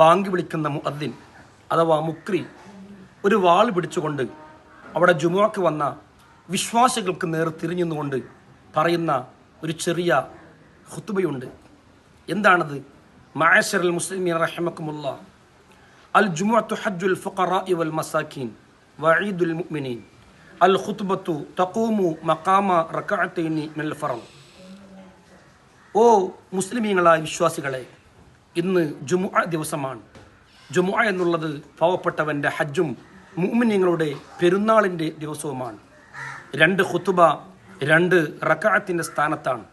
Bank വിളിക്കുന്ന മുഅദ്ദിൻ അഥവാ മുക്രി ഒരു വാൾ പിടിച്ചുകൊണ്ട് അവിടെ ജുമുഅക്ക് വന്ന വിശ്വാസികൾക്ക് നേർ തിരിഞ്ഞുകൊണ്ട് പറയുന്ന ഒരു ചെറിയ ഹുത്തുബയുണ്ട് എന്താണത്? മഅശറൽ മുസ്ലിമീൻ റഹമക്കുമുള്ള അൽ ജുമുഅത്തു ഹജ്ജുൽ ഫുഖറാഇ വൽ മസാഖീൻ വഈദുൽ മുഅ്മിനീൻ. അൽ ഖുത്ബത്തു തഖൂമു മഖാമ റകഅതൈനി മിനൽ ഫറൽ ഓ മുസ്ലിമീങ്ങളായ വിശ്വാസികളെ ഇന്ന് ജുമുഅ ദിവസമാണ്. ജുമുഅ എന്നുള്ളത് പാവപ്പെട്ടവന്റെ ഹജ്ജും മുഅ്മിനീങ്ങളുടെ പെരുന്നാളിന്റെ ദിവസവുമാണ്. രണ്ട് ഖുത്തുബ രണ്ട് റക്കാത്തിന്റെ സ്ഥാനത്താണ്.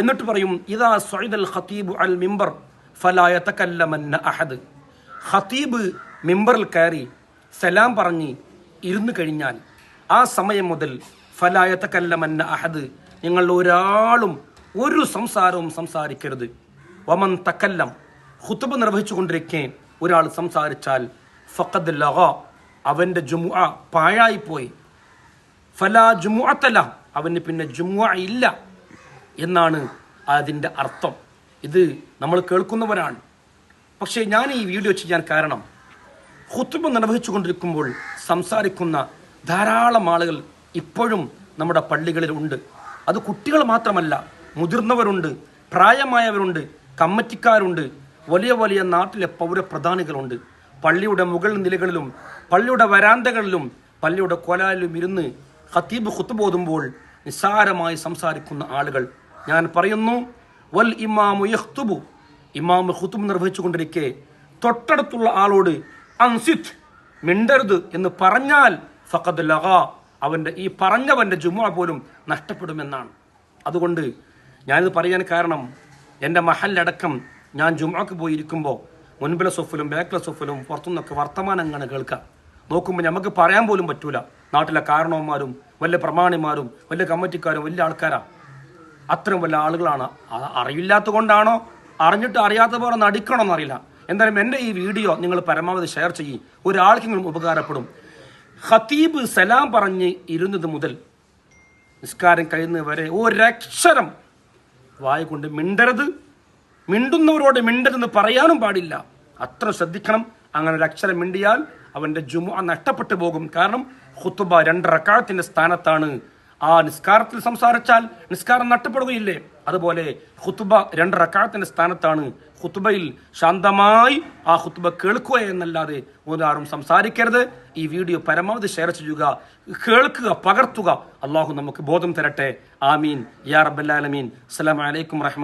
എന്നിട്ട് പറയും ഇതാ സൊയ്ദൽ ഖത്തീബ് അൽ മിമ്പർ ഫലായ അഹദ്. ഖത്തീബ് മിമ്പറിൽ കയറി സലാം പറഞ്ഞ് ഇരുന്നു കഴിഞ്ഞാൽ ആ സമയം മുതൽ ഫലായ തക്കല്ലമന്ന അഹദ് നിങ്ങൾ ഒരാളും ഒരു സംസാരവും സംസാരിക്കരുത്. വമൻ തക്കല്ലം ഖുത്തബ നിർവഹിച്ചു കൊണ്ടിരിക്കേൻ ഒരാൾ സംസാരിച്ചാൽ ഫഖദ് ലഹ അവന്റെ ജുമുഅ പാഴായിപ്പോയി. ഫലാ ജുമുഅത്തല അവന് പിന്നെ ജുമുഅ ഇല്ല എന്നാണ് അതിന്റെ അർത്ഥം. ഇത് നമ്മൾ കേൾക്കുന്നവരാണ്. പക്ഷേ ഞാൻ ഈ വീഡിയോ ചെയ്യാൻ കാരണം ഹുത്തുബ് നിർവഹിച്ചു കൊണ്ടിരിക്കുമ്പോൾ സംസാരിക്കുന്ന ധാരാളം ആളുകൾ ഇപ്പോഴും നമ്മുടെ പള്ളികളിൽ ഉണ്ട്. അത് കുട്ടികൾ മാത്രമല്ല മുതിർന്നവരുണ്ട് പ്രായമായവരുണ്ട് കമ്മറ്റിക്കാരുണ്ട്. വലിയ വലിയ നാട്ടിലെ പൗരപ്രധാനികളുണ്ട്. പള്ളിയുടെ മുകൾ നിലകളിലും പള്ളിയുടെ വരാന്തകളിലും പള്ളിയുടെ കൊലാലിലും ഇരുന്ന് ഖത്തീബ് ഖുത്തുബോതുമ്പോൾ നിസ്സാരമായി സംസാരിക്കുന്ന ആളുകൾ. ഞാൻ പറയുന്നു വൽ ഇമാമു യഹ്തുബു ഇമാമ് ഖുത്തുബ് നിർവഹിച്ചുകൊണ്ടിരിക്കെ. തൊട്ടടുത്തുള്ള ആളോട് അൻസിത് മിണ്ടരുത് എന്ന് പറഞ്ഞാൽ ഫഖദ് ലഗ. അവന്റെ ഈ പറഞ്ഞവന്റെ ജുമുഅ പോലും നഷ്ടപ്പെടുമെന്നാണ്. അതുകൊണ്ട് ഞാനിത് പറയാൻ കാരണം എന്റെ മഹലിലടക്കം ഞാൻ ജുമാക്ക് പോയിരിക്കുമ്പോൾ മുൻപിലെ സൊഫിലും ബാക്കിലെ സൊഫിലും പുറത്തുനിന്നൊക്കെ വർത്തമാനങ്ങളാണ് കേൾക്കാം നോക്കുമ്പോൾ നമുക്ക് പറയാൻ പോലും പറ്റൂല. നാട്ടിലെ കാരണവന്മാരും വലിയ പ്രമാണിമാരും വലിയ കമ്മിറ്റിക്കാരും വലിയ ആൾക്കാരാണ് അത്രയും വലിയ ആളുകളാണ്. അറിയില്ലാത്ത കൊണ്ടാണോ അറിഞ്ഞിട്ട് അറിയാത്ത പോലെ നടിക്കണമെന്ന് അറിയില്ല എന്തായാലും എന്റെ ഈ വീഡിയോ നിങ്ങൾ പരമാവധി ഷെയർ ചെയ്യും. ഒരാൾക്കെങ്കിലും ഉപകാരപ്പെടും. ഖത്തീബ് സലാം പറഞ്ഞ് ഇരുന്നത് മുതൽ നിസ്കാരം കഴിയുന്നത് വരെ ഒരക്ഷരം വായ കൊണ്ട് മിണ്ടരുത്. മിണ്ടുന്നവരോട് മിണ്ടരുതെന്ന് പറയാനും പാടില്ല. അത്ര ശ്രദ്ധിക്കണം. അങ്ങനെ ഒരു അക്ഷരം മിണ്ടിയാൽ അവന്റെ ജുമു നഷ്ടപ്പെട്ടു പോകും. കാരണം ഹുത്തുബ രണ്ട് റക്കാഴത്തിന്റെ സ്ഥാനത്താണ്. ആ നിസ്കാരത്തിൽ സംസാരിച്ചാൽ നിസ്കാരം നഷ്ടപ്പെടുകയില്ലേ അതുപോലെ ഹുത്തുബ രണ്ട് റക്കാഴത്തിന്റെ സ്ഥാനത്താണ് ഹുത്തുബയിൽ ശാന്തമായി ആ ഹുത്തുബ കേൾക്കുക എന്നല്ലാതെ ഒരാറും സംസാരിക്കരുത്. ഈ വീഡിയോ പരമാവധി ഷെയർ ചെയ്യുക കേൾക്കുക പകർത്തുക. അള്ളാഹു നമുക്ക് ബോധം തരട്ടെ. ആമീൻ. യാ റബ്ബല്ലാലമീൻ അസ്സലാമു അലൈക്കും റഹ്മത്ത്